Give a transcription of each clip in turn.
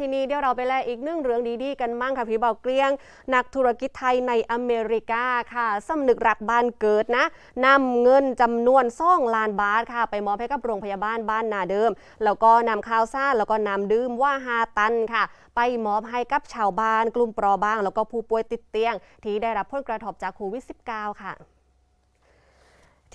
ทีนี้เดี๋ยวเราไปแลอีกหนึ่งเรื่องดีๆกันมั่งค่ะพี่เบาเกลี้ยง นักธุรกิจไทยในอเมริกาค่ะสำนึกรักบ้านเกิดนะนำเงินจำนวนซ่องล้านบาทค่ะ ไปมอบให้กับโรงพยาบาลบ้านนาเดิม แล้วก็นำข้าวซ่าแล้วก็นำดื่มว่าฮาตันค่ะ ไปมอบให้กับชาวบ้านกลุ่มเปราะบาง แล้วก็ผู้ป่วยติดเตียง ที่ได้รับผลกระทบจากโควิด -19 ค่ะ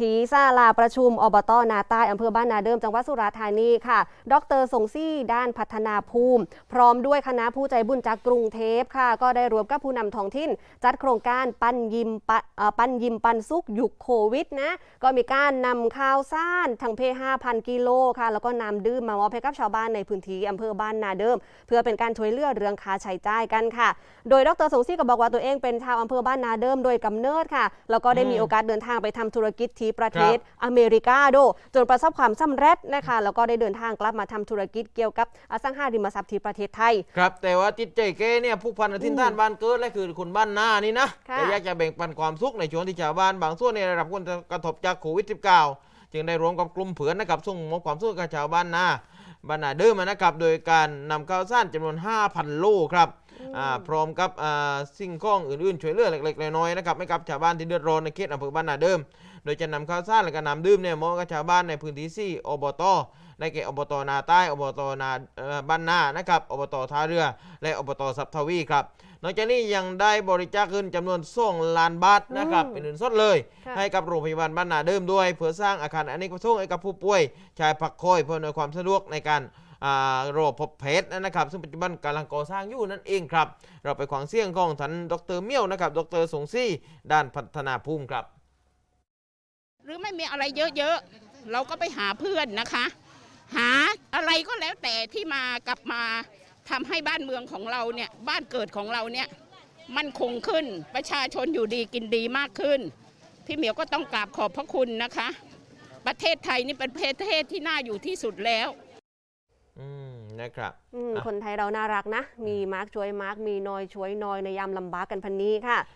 ที่าลาประชุมอบตนาใต้อำเภอบ้านนาเดิมจังหวัดสุราษฎร์ธานีค่ะ ดรสงซี่ด้านพัฒนาภูมิ พร้อมด้วยคณะผู้ใจบุญจากกรุงเทพค่ะ ก็ได้รวมกับผู้นำท้องถิ่น จัดโครงการปั้นยิมปั้นยิมปันสุกยุคโควิดนะ ก็มีการนำข้าวซ่านทั้งเพ5,000 กิโลค่ะ แล้วก็นำดื่มมามอบให้กับชาวบ้านในพื้นที่อำเภอบ้านนาเดิม เพื่อเป็นการช่วยเหลือเรื่องค่าใช้จ่ายกันค่ะ โดยดรสงซี่ก็บอกว่าตัวเองเป็นชาวอำเภอบ้านนาเดิมโดยกำเนิดค่ะ แล้วก็ได้มีโอกาสเดินทางไปทำธุรกิจทีประเทศครับอเมริกาโดยจนประสบความสำเร็จนะคะแล้วก็ได้เดินทางกลับมาทำธุรกิจเกี่ยวกับอสังหาริมทรัพย์ที่ประเทศไทย ครับ แต่ว่าจิตใจแกเนี่ยผูกพันกับทินท่านบ้านเกิดและคือคนบ้านหน้านี่นะค่ะแต่อยากจะแบ่งปันความสุขในช่วงที่ชาวบ้านบางส่วนเนี่ยได้รับผลกระทบจากโควิด -19 จึงได้รวมกับกลุ่มเผือนนะครับส่งมอบความสุขกับชาวบ้านหน้าบ้านนาเดิมนะครับโดยการนำข้าวสารจำนวน 5,000 โลครับ อ่าพร้อมกับอ่าสิ่งของอื่นๆช่วยเหลือเล็กๆน้อยๆนะครับให้กับชาวบ้านที่เดือดร้อนในเขตอำเภอบ้านนาเดิม โดยจะนำข้าวสารและก็น้ำดื่มเนี่ยมอบกับชาวบ้านในพื้นที่สี่อบตในเขตอบตนาใต้อบตนาเอ่อบ้านนานะครับอบตท่าเรือ และอบตสับทวีครับนอกจากนี้ยังได้บริจาคเงินจำนวน2ล้านบาทนะครับอืมเป็นเงินสดเลยค่ะให้กับโรงพยาบาลบ้านนาเดิมด้วย เพื่อสร้างอาคารอเนกประสงค์ให้กับผู้ป่วยชายพักคอยเพื่ออำนวยความสะดวกในการ อ่ารอพบแพทย์นะครับ ซึ่งปัจจุบันกำลังก่อสร้างอยู่นั่นเองครับ เราไปขวางเสียงของท่านดรเมี่ยวนะครับ ดรสงซี่ด้านพัฒนาภูมิครับ หรือไม่มีอะไรเยอะๆ เราก็ไปหาเพื่อนนะคะ หาอะไรก็แล้วแต่ที่มากลับมาทำให้บ้านเมืองของเราเนี่ยบ้านเกิดของเราเนี่ยมั่นคงขึ้นประชาชนอยู่ดีกินดีมากขึ้น พี่เหมียวก็ต้องกราบขอบพระคุณนะคะ ประเทศไทยนี่เป็นประเทศที่น่าอยู่ที่สุดแล้ว นะครับอืมอะคนไทยเราน่ารักนะ มีมาร์กช่วยมาร์กมีนอยช่วยนอยในยามลำบากกันพันนี้ค่ะ